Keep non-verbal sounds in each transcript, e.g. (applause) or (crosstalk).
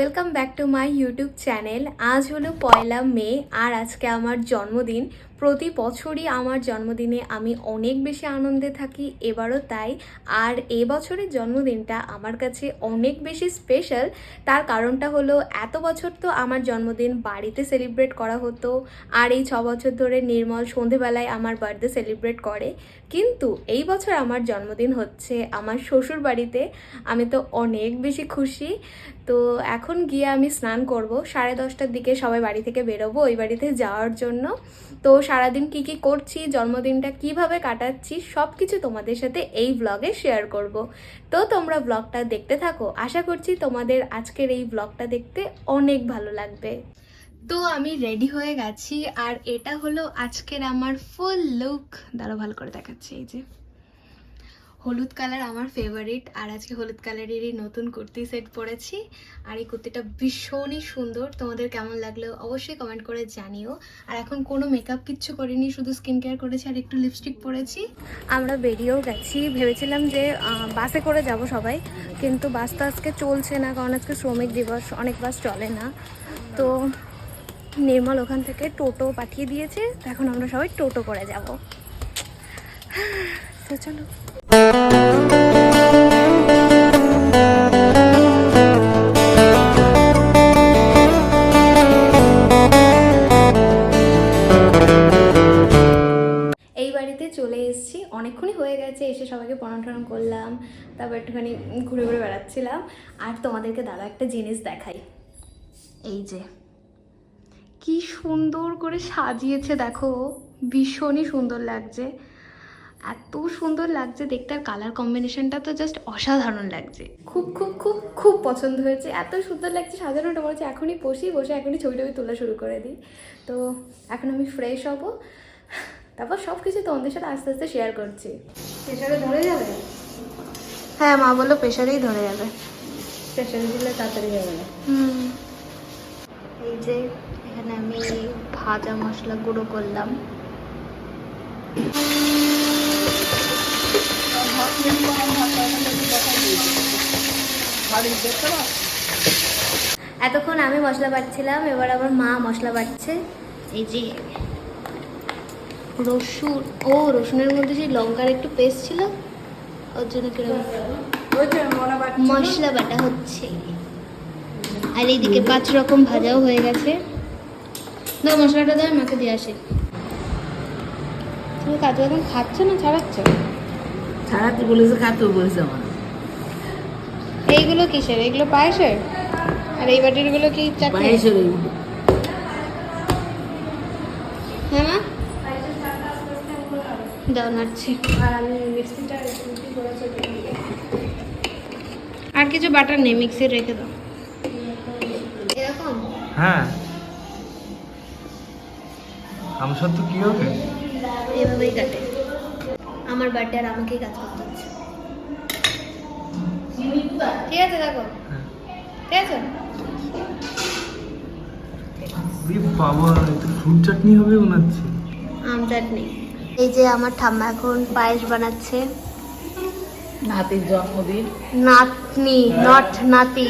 Welcome back to my YouTube channel আজ হলো পয়লা মে আর আজকে আমার জন্মদিন। প্রতি বছরই আমার জন্মদিনে আমি অনেক বেশি আনন্দে থাকি, এবারও তাই। আর এবছরের জন্মদিনটা আমার কাছে অনেক বেশি স্পেশাল তার কারণটা হলো, এত বছর তো আমার জন্মদিন বাড়িতে সেলিব্রেট করা হতো, আর এই ছ বছর ধরে নির্মল সন্ধেবেলায় আমার বার্থডে সেলিব্রেট করে। কিন্তু এই বছর আমার জন্মদিন হচ্ছে আমার শ্বশুর বাড়িতে, আমি তো অনেক বেশি খুশি। তো এখন গিয়ে আমি স্নান করব, সাড়ে দশটার দিকে সবাই বাড়ি থেকে বেরোবো, ওই বাড়িতে যাওয়ার জন্য। তো সারাদিন কি কি করছি, জন্মদিনটা কীভাবে কাটাচ্ছি সব কিছু তোমাদের সাথে এই ব্লগে শেয়ার করব। তো তোমরা ব্লগটা দেখতে থাকো। আশা করছি তোমাদের আজকের এই ব্লগটা দেখতে অনেক ভালো লাগবে। তো আমি রেডি হয়ে গেছি, আর এটা হলো আজকের আমার ফুল লুক দাঁড়া ভালো করে দেখাচ্ছি, এই যে। হলুদ কালার আমার ফেভারিট আর আজকে হলুদ কালারেরই নতুন কুর্তি সেট পরেছি, আর এই কুর্তিটা ভীষণই সুন্দর। তোমাদের কেমন লাগল অবশ্যই কমেন্ট করে জানিও। আর এখন কোনো মেকআপ কিচ্ছু করিনি, শুধু স্কিন কেয়ার করেছি আর একটু লিপস্টিক পরেছি। আমরা বেরিয়েও গেছি, ভেবেছিলাম যে বাসে করে যাব সবাই, কিন্তু বাস তো আজকে চলছে না, কারণ আজকে শ্রমিক দিবস অনেক বাস চলে না। তো নির্মল ওখান থেকে টোটো পাঠিয়ে দিয়েছে, এখন আমরা সবাই টোটো করে যাব। তো চলো। চলে এসেছি। অনেকক্ষণই হয়ে গেছে, এসে সবাইকে প্রণাম টনাম করলাম, তারপর একটুখানি ঘুরে ঘুরে বেড়াচ্ছিলাম। আর তোমাদেরকে দাদা একটা জিনিস দেখাই। এই যে, কি সুন্দর করে সাজিয়েছে, দেখো, ভীষণই সুন্দর লাগছে। এত সুন্দর লাগছে দেখতে আর কালার কম্বিনেশনটা তো জাস্ট অসাধারণ লাগছে। খুব খুব খুব খুব পছন্দ হয়েছে। এত সুন্দর লাগছে সাজানোটা বলছে এখনই বসি বসে এখনই ছবি টবি তোলা শুরু করে দিই। তো এখন আমি ফ্রেশ হব। তারপর সব কিছু তোমাদের সাথে আস্তে আস্তে শেয়ার করছি। প্রেশারে ধরে যাবে? হ্যাঁ মা বলল প্রেশারেই ধরে যাবে। প্রেশারে দিলে তাড়াতাড়ি যাবে না। হুম। এই যে এখানে আমি ভাজা মশলা গুঁড়ো করলাম। এতক্ষণ আমি মশলা বাটছিলাম, এবার আমার মা মশলা বাটছে। এই যে রসুন, ও রসুনের মধ্যে যে লঙ্কার একটু পেস্ট ছিল, ওর জন্য কীরকম মশলা বাটা হচ্ছে। আর এইদিকে পাঁচ রকম ভাজাও হয়ে গেছে। দাও মশলাটা দাও মাকে দিয়ে আসে। তুমি কাজু এখন খাচ্ছ না ছাড়াচ্ছ? ছাড়াতে বলেছে খাতে বলেছে আমার এইগুলো কিসের? এগুলো পায়েসের? আর এই বাটিরগুলো কি চাটনি? পায়েসের ওই হ্যাঁ মা? দাও নাড়ছি। আর কিছু বাটার নেই মিক্সি রেখে দাও। এরকম? হ্যাঁ। আম সত্য কি হবে? এভাবেই কাটে। আমার বার্থডে আর আমাকেই কাজ করতে হচ্ছে। ঠিক আছে দেখো। হ্যাঁ। ঠিক আছে? বাবা এটা ফ্রুট চাটনি হবে মনে আম চাটনি। এই যে আমার ঠাম্মা এখন পায়েস বানাচ্ছে। নাতির জন্মদিন। নাতনি নট নাতি।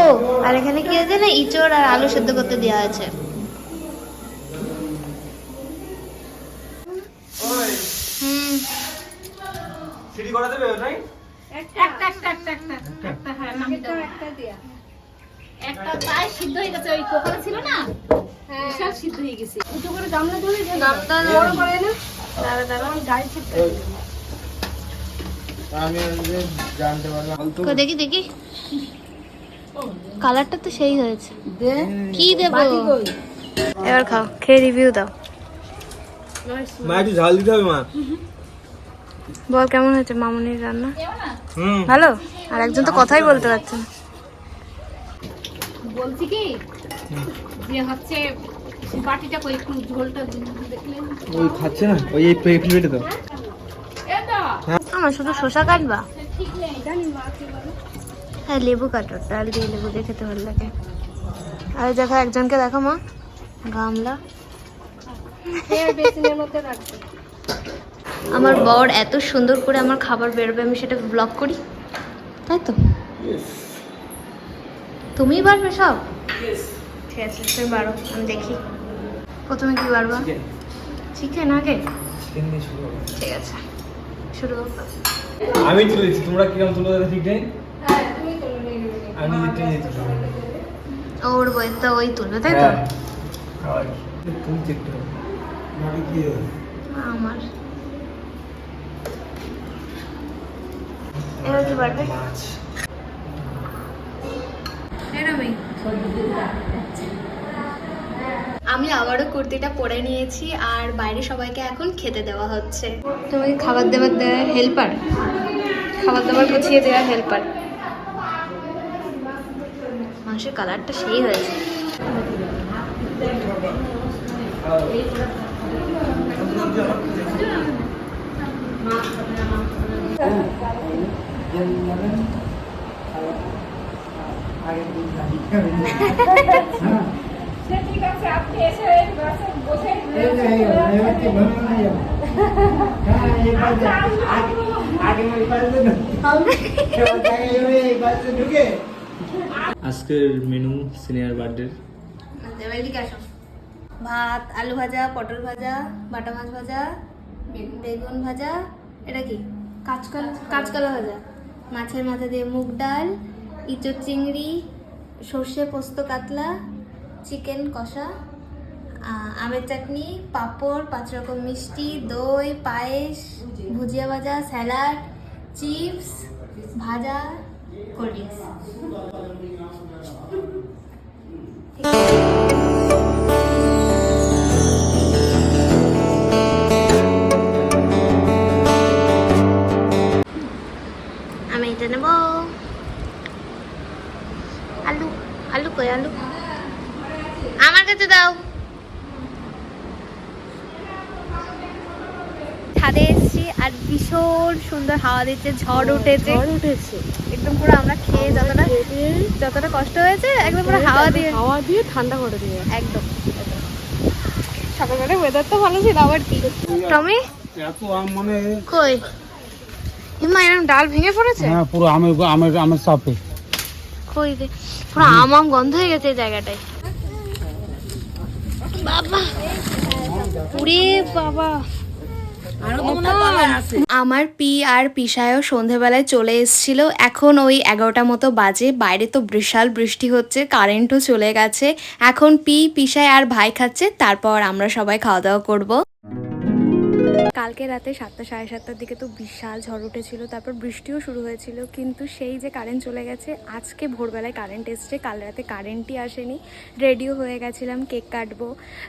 ও আর এখানে কি আছে না ইচড় আর আলু সেদ্ধ করতে দেওয়া আছে হুম সিঁড়ি করা দেবে ওটাই একটা একটা একটা একটা একটা হ্যাঁ নামি দাও একটা প্রায় সিদ্ধ হয়ে গেছে ওই কোপালা ছিল না বিশাল সিদ্ধ হয়ে গেছে উঁচু করে গামলা ধরে ঢেলে দাও। গামটা বড় করে না দাঁড়া দাঁড়া আমি গাড়ি ঠিক করে দিই। আমি জানতে পারলাম দেখি দেখি। কালারটা তো সেই হয়েছে। কি দেবো? এবার খাও খেয়ে রিভিউ দাও। মা একটু ঝাল দিতে হবে মা। বল কেমন হয়েছে মামুনির রান্না? হুম। ভালো? আর একজন তো কথাই বলতে পারছে না। বলছি কি? যে হচ্ছে বাটিটা কই? একটু ঝোলটা দেখলে ওই খাচ্ছে না? ওই এই প্লেটে তো। আমার শুধু শসা কাটবা? ঠিক নেই জানি মা কি বলে। হ্যাঁ লেবু কাটো ডাল দিয়ে লেবু দিয়ে খেতে ভালো লাগে। আর দেখো একজনকে দেখো মা। গামলা। আমার বর এত সুন্দর করে আমার খাবার বেরোবে আমি সেটা ব্লগ করি? তাই তো? তুমিই পারবে সব? ঠিক আছে তুমি পারো আমি দেখি। প্রথমে কি পারবা চিকেন আগে? ঠিক আছে। শুরু। আমি তুলে দিচ্ছি। তোমরা কীরকম তুলে দেবে ঠিক নেই আমি। ওর বইটা ওই তুলবে তাই তো? হ্যাঁ। তুমি চেক করো। আমার। এবার কি মাছ। এরমই আমি আবারও কুর্তিটা পরে নিয়েছি আর বাইরে সবাইকে এখন খেতে দেওয়া হচ্ছে। তোমাকে খাবার দাবার দেওয়া হেল্পার খাবার দাবার গুছিয়ে দেওয়া হেল্পার মাংসের কালারটা সেই হয়েছে। (laughs) (laughs) আজকের মেনু সিনিয়র বার্থডে ভাত আলু ভাজা পটল ভাজা বাটা মাছ ভাজা বেগুন ভাজা এটা কি কাঁচকলা কাঁচকলা ভাজা মাছের মাথা দিয়ে মুগ ডাল ইঁচড় চিংড়ি সর্ষে পোস্ত কাতলা চিকেন কষা আমের চাটনি, পাঁপড়, পাঁচ রকম মিষ্টি, দই, পায়েস, ভুজিয়া ভাজা, স্যালাড, চিপস, ভাজা, কোল্ড ড্রিঙ্কস। ভীষণ সুন্দর হাওয়া দিচ্ছে ঝড় উঠেছে। উঠেছে। একদম পুরো আমরা খেয়ে যতটা যতটা কষ্ট হয়েছে একদম পুরো হাওয়া দিয়ে হাওয়া দিয়ে ঠান্ডা করে দিয়ে। একদম। সকালবেলা ওয়েদার তো ভালো ছিল আবার কি? টমি? এত আম মানে কই? হিমা এরকম ডাল ভেঙে পড়েছে? হ্যাঁ পুরো আমের আমের আমের চাপে কই রে? পুরো আম আম গন্ধ হয়ে গেছে এই জায়গাটায়। বাবা! পুরে বাবা! আমার পি আর পিসায়ও সন্ধেবেলায় চলে এসেছিল। এখন ওই এগারোটা মতো বাজে বাইরে তো বিশাল বৃষ্টি হচ্ছে কারেন্টও চলে গেছে। এখন পি পিসায় আর ভাই খাচ্ছে তারপর আমরা সবাই খাওয়া দাওয়া করব। কালকে রাতে সাতটা সাড়ে সাতটার দিকে তো বিশাল ঝড় উঠেছিল, তারপর বৃষ্টিও শুরু হয়েছিল, কিন্তু সেই যে কারেন্ট চলে গেছে, আজকে ভোরবেলায় কারেন্ট এসছে, কাল রাতে কারেন্টই আসেনি রেডিও হয়ে গেছিলাম কেক কাটবো।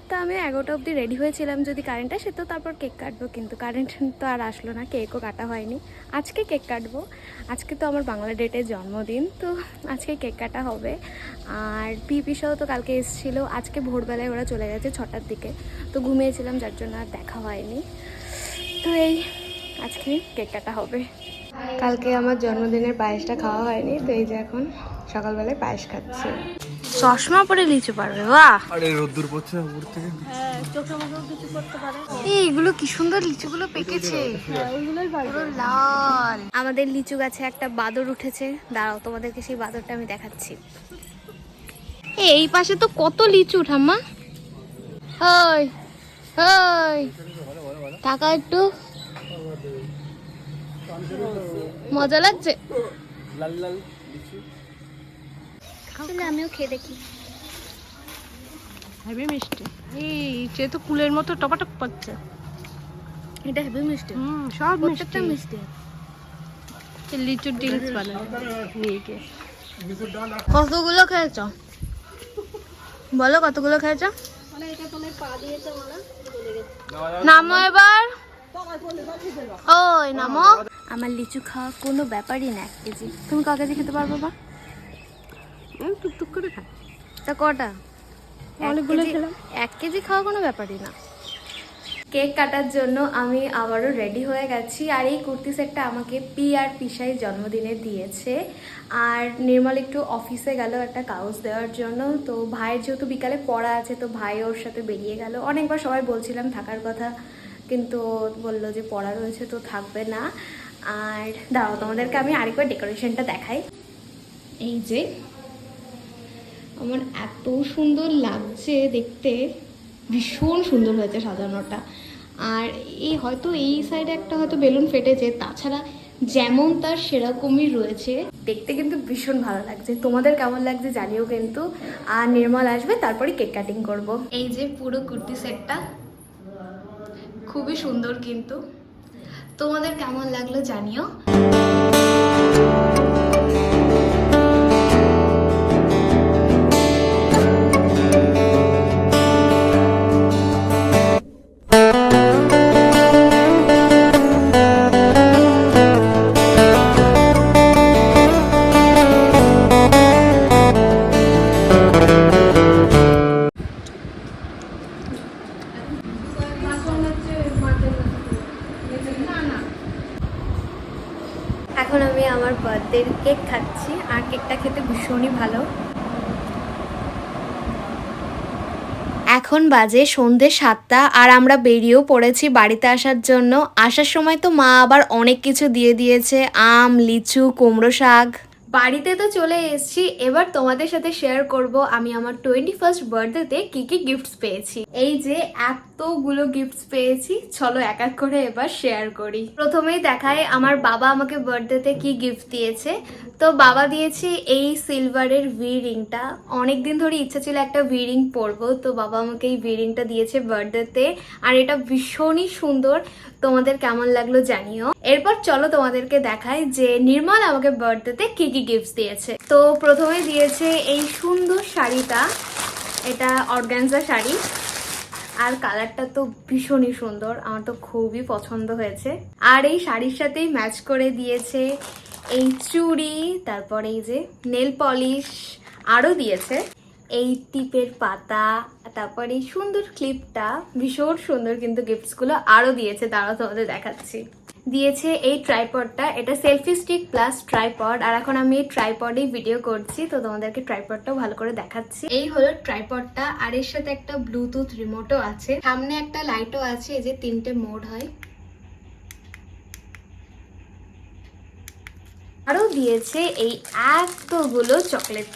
তো আমি এগারোটা অবধি রেডি হয়েছিলাম যদি কারেন্ট আসে তো তারপর কেক কাটবো, কিন্তু কারেন্ট তো আর আসলো না কেকও কাটা হয়নি। আজকে কেক কাটবো, আজকে তো আমার বাংলা ডেটের জন্মদিন, তো আজকে কেক কাটা হবে। আর পিপিসাও তো কালকে এসেছিল, আজকে ভোরবেলায় ওরা চলে গেছে ছটার দিকে, তো ঘুমিয়েছিলাম, যার জন্য আর দেখা হয়নি। তো এই আজকে কেক কাটা হবে। কালকে আমার জন্মদিনের পায়েসটা খাওয়া হয়নি তো এই যে এখন সকালবেলায় পায়েস খাচ্ছি। চশমা পরে লিচু পারবে বাহ! আরে রোদ্দুর পড়ছে উপর থেকে? হ্যাঁ চোখে মুখে কিছু করতে এই এগুলো কি সুন্দর লিচুগুলো পেকেছে। ওইগুলোই পুরো লাল। আমাদের লিচু গাছে একটা বাদর উঠেছে। দাঁড়াও তোমাদেরকে সেই বাদরটা আমি দেখাচ্ছি। এই, এই পাশে তো কত লিচু ঠাম্মা। হই হই। টাকা একটু মজা লাগছে? লাল লাল আমিও খেয়ে দেখি। হেভি মিষ্টি। এই সে তো কুলের মতো টপাটপ পাচ্ছে এটা হেভি মিষ্টি। হুম সব মিষ্টি। মিষ্টি। লিচুর ড্রিঙ্কস বানায়। নিয়ে গিয়ে কতগুলো খেয়েছ? বলো কতগুলো খেয়েছ? নামো এবার। ওই নামো। আমার লিচু খাওয়া কোনো ব্যাপারই না এক কেজি তুমি ক কেজি খেতে পারব বা? টুকটুক করে খা তা কটা? অনেকগুলো খেলাম। এক কেজি খাওয়া কোনো ব্যাপারই না। কেক কাটার জন্য আমি আবারও রেডি হয়ে গেছি। আর এই কুর্তি সেটটা আমাকে পি আর পিসাই জন্মদিনে দিয়েছে। আর নির্মল একটু অফিসে গেল একটা কাগজ দেওয়ার জন্য। তো ভাইয়ের যেহেতু বিকালে পড়া আছে, তো ভাই ওর সাথে বেরিয়ে গেল। অনেকবার সবাই বলছিলাম থাকার কথা, কিন্তু বলল যে পড়া রয়েছে তো থাকবে না। আর দাঁড়াও, তোমাদেরকে আমি আরেকবার ডেকোরেশনটা দেখাই। এই যে, আমার এত সুন্দর লাগছে দেখতে। ভীষণ সুন্দর হয়েছে সাজানোটা। আর এই হয়তো এই সাইডে একটা হয়তো বেলুন ফেটেছে তাছাড়া যেমন তার সেরকমই রয়েছে। দেখতে কিন্তু ভীষণ ভালো লাগছে। তোমাদের কেমন লাগছে জানিও কিন্তু। আর নির্মল আসবে তারপরে কেক কাটিং করব। এই যে পুরো কুর্তি সেটটা খুবই সুন্দর কিন্তু। তোমাদের কেমন লাগল জানিও। এখন আমি আমার বার্থডের কেক খাচ্ছি আর কেকটা খেতে ভীষণই ভালো। এখন বাজে সন্ধে সাতটা আর আমরা বেরিয়েও পড়েছি বাড়িতে আসার জন্য। আসার সময় তো মা আবার অনেক কিছু দিয়ে দিয়েছে, আম, লিচু, কুমড়ো শাক। বাড়িতে তো চলে এসেছি, এবার তোমাদের সাথে শেয়ার করব আমি আমার টোয়েন্টি ফার্স্ট বার্থডেতে কি কি গিফটস পেয়েছি। এই যে এতগুলো গিফটস পেয়েছি, চলো এক এক করে এবার শেয়ার করি। প্রথমেই দেখায় আমার বাবা আমাকে বার্থডেতে কি গিফট দিয়েছে। তো বাবা দিয়েছে এই সিলভারের ভি রিংটা অনেক দিন ধরে ইচ্ছা ছিল একটা ভি রিং পরবো, তো বাবা আমাকে এই ভি রিংটা দিয়েছে বার্থডেতে আর এটা ভীষণই সুন্দর। তোমাদের কেমন লাগল জানিও। এরপর চলো তোমাদেরকে দেখাই যে নির্মল আমাকে বার্থডেতে কি কি গিফটস দিয়েছে। তো প্রথমে দিয়েছে এই সুন্দর শাড়িটা। এটা অর্গানজা শাড়ি। আর কালারটা তো ভীষণই সুন্দর, আমার তো খুবই পছন্দ হয়েছে। আর এই শাড়ির সাথেই ম্যাচ করে দিয়েছে এই চুড়ি, তারপরে এই যে নেল পলিশ আরও দিয়েছে। এই টিপের পাতা, তারপর এই সুন্দর ক্লিপটা ভীষণ সুন্দর কিন্তু গিফটসগুলো আরও দিয়েছে তারাও তোমাদের দেখাচ্ছি। দিয়েছে এই ট্রাইপডটা এটা সেলফি স্টিক প্লাস ট্রাইপড আর এখন আমি এই ট্রাইপডেই ভিডিও করছি, তো তোমাদেরকে ট্রাইপডটাও ভালো করে দেখাচ্ছি। এই হলো ট্রাইপডটা আর এর সাথে একটা ব্লুটুথ রিমোটও আছে। সামনে একটা লাইটও আছে, এই যে তিনটে মোড হয়। আরও দিয়েছে এই এতগুলো চকলেট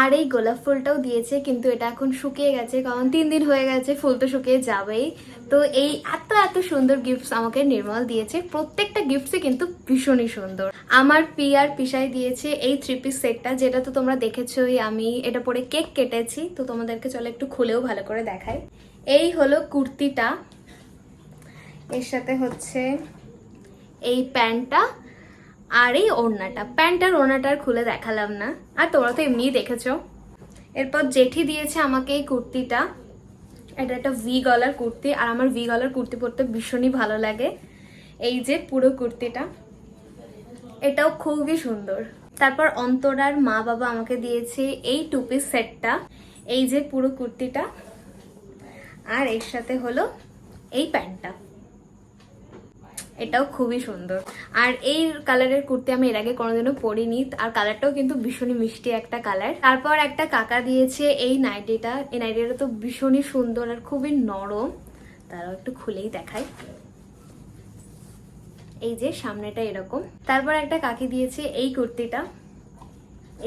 আর এই গোলাপ ফুলটাও দিয়েছে, কিন্তু এটা এখন শুকিয়ে গেছে, কারণ তিন দিন হয়ে গেছে, ফুল তো শুকিয়ে যাবেই। তো এই এত এত সুন্দর গিফটস আমাকে নির্মল দিয়েছে, প্রত্যেকটা গিফটসই কিন্তু ভীষণই সুন্দর। আমার পি আর পিসাই দিয়েছে এই থ্রি পিস সেটটা যেটা তো তোমরা দেখেছোই, আমি এটা পরে কেক কেটেছি, তো তোমাদেরকে চলো একটু খুলেও ভালো করে দেখাই। এই হলো কুর্তিটা, এর সাথে হচ্ছে এই প্যান্টটা আর এই ওড়নাটা প্যান্ট আর ওড়নাটা আর খুলে দেখালাম না। আর তোমরা তো এমনিই দেখেছ। এরপর জেঠি দিয়েছে আমাকে এই কুর্তিটা। এটা একটা ভি গলার কুর্তি, আর আমার ভি গলার কুর্তি পরতে ভীষণই ভালো লাগে। এই যে পুরো কুর্তিটা। এটাও খুবই সুন্দর। তারপর অন্তরার মা বাবা আমাকে দিয়েছে এই টু পিস সেটটা, এই যে পুরো কুর্তিটা। আর এর সাথে হলো এই প্যান্টটা। এটাও খুবই সুন্দর। আর এই কালারের কুর্তি আমি এর আগে কোনোদিনও পরিনি, আর কালারটাও কিন্তু ভীষণই মিষ্টি একটা কালার। তারপর একটা কাকা দিয়েছে এই নাইটিটা। এই নাইটিটা তো ভীষণই সুন্দর আর খুবই নরম। তারাও একটু খুলেই দেখাই। এই যে সামনেটা এরকম। তারপর একটা কাকি দিয়েছে এই কুর্তিটা।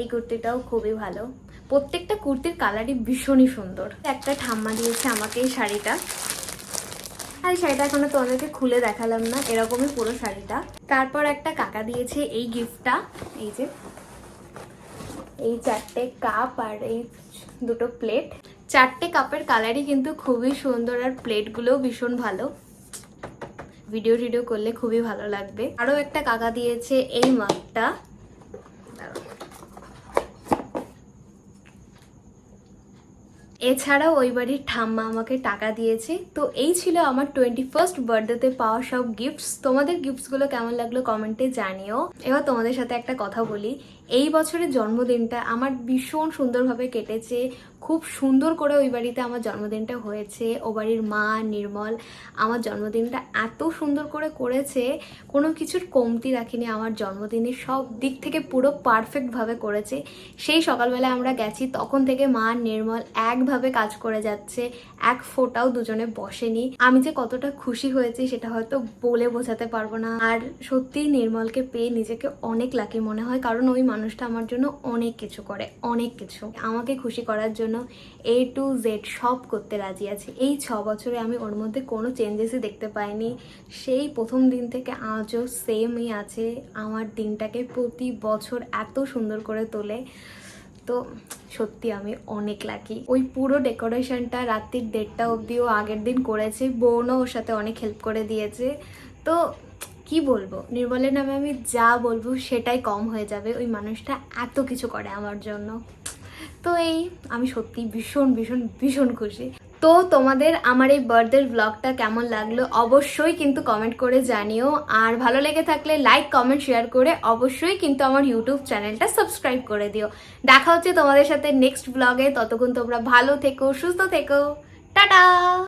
এই কুর্তিটাও খুবই ভালো। প্রত্যেকটা কুর্তির কালারই ভীষণই সুন্দর। একটা ঠাম্মা দিয়েছে আমাকে এই শাড়িটা। আর শাড়িটা এখনও তোমাদেরকে খুলে দেখালাম না, এরকমই পুরো শাড়িটা। তারপর একটা কাকা দিয়েছে এই গিফটটা এই যে, এই চারটে কাপ আর এই দুটো প্লেট চারটে কাপের কালারই কিন্তু খুবই সুন্দর আর প্লেটগুলোও ভীষণ ভালো। ভিডিও টিডিও করলে খুবই ভালো লাগবে। আরও একটা কাকা দিয়েছে এই মাগটা এছাড়াও ওই বাড়ির ঠাম্মা আমাকে টাকা দিয়েছে। তো এই ছিল আমার টোয়েন্টি ফার্স্ট বার্থডেতে পাওয়া সব গিফটস তোমাদের গিফটসগুলো কেমন লাগল কমেন্টে জানিও। এবার তোমাদের সাথে একটা কথা বলি। এই বছরের জন্মদিনটা আমার ভীষণ সুন্দরভাবে কেটেছে। খুব সুন্দর করে ওই বাড়িতে আমার জন্মদিনটা হয়েছে। ও বাড়ির মা নির্মল আমার জন্মদিনটা এত সুন্দর করে করেছে। কোনো কিছুর কমতি রাখিনি আমার জন্মদিনে। সব দিক থেকে পুরো পারফেক্টভাবে করেছে। সেই সকালবেলা আমরা গেছি, তখন থেকে মা নির্মল একভাবে কাজ করে যাচ্ছে। এক ফোঁটাও দুজনে বসেনি। আমি যে কতটা খুশি হয়েছি সেটা হয়তো বলে বোঝাতে পারব না। আর সত্যি নির্মলকে পেয়ে নিজেকে অনেক লাকি মনে হয়। কারণ ওই মানুষটা আমার জন্য অনেক কিছু করে, অনেক কিছু। আমাকে খুশি করার জন্য এ টু জেড সব করতে রাজি আছে। এই ছ বছরে আমি ওর মধ্যে কোনো চেঞ্জেসই দেখতে পাইনি। সেই প্রথম দিন থেকে আজও সেমই আছে। আমার দিনটাকে প্রতি বছর এত সুন্দর করে তোলে। তো সত্যি আমি অনেক লাকি ওই পুরো ডেকোরেশনটা রাত্রির দেড়টা অবধিও আগের দিন করেছে। বোনও ওর সাথে অনেক হেল্প করে দিয়েছে। তো কি বলব? নির্মলের নামে আমি যা বলব সেটাই কম হয়ে যাবে। ওই মানুষটা এত কিছু করে আমার জন্য। তো এই আমি সত্যি ভীষণ ভীষণ ভীষণ খুশি। তো তোমাদের আমার এই বার্থডের ব্লগটা কেমন লাগল অবশ্যই কিন্তু কমেন্ট করে জানিও। আর ভালো লেগে থাকলে লাইক কমেন্ট শেয়ার করে অবশ্যই কিন্তু আমার ইউটিউব চ্যানেলটা সাবস্ক্রাইব করে দিও। দেখা হচ্ছে তোমাদের সাথে নেক্সট ব্লগে ততক্ষণ তোমরা ভালো থেকো, সুস্থ থেকো। টাটা!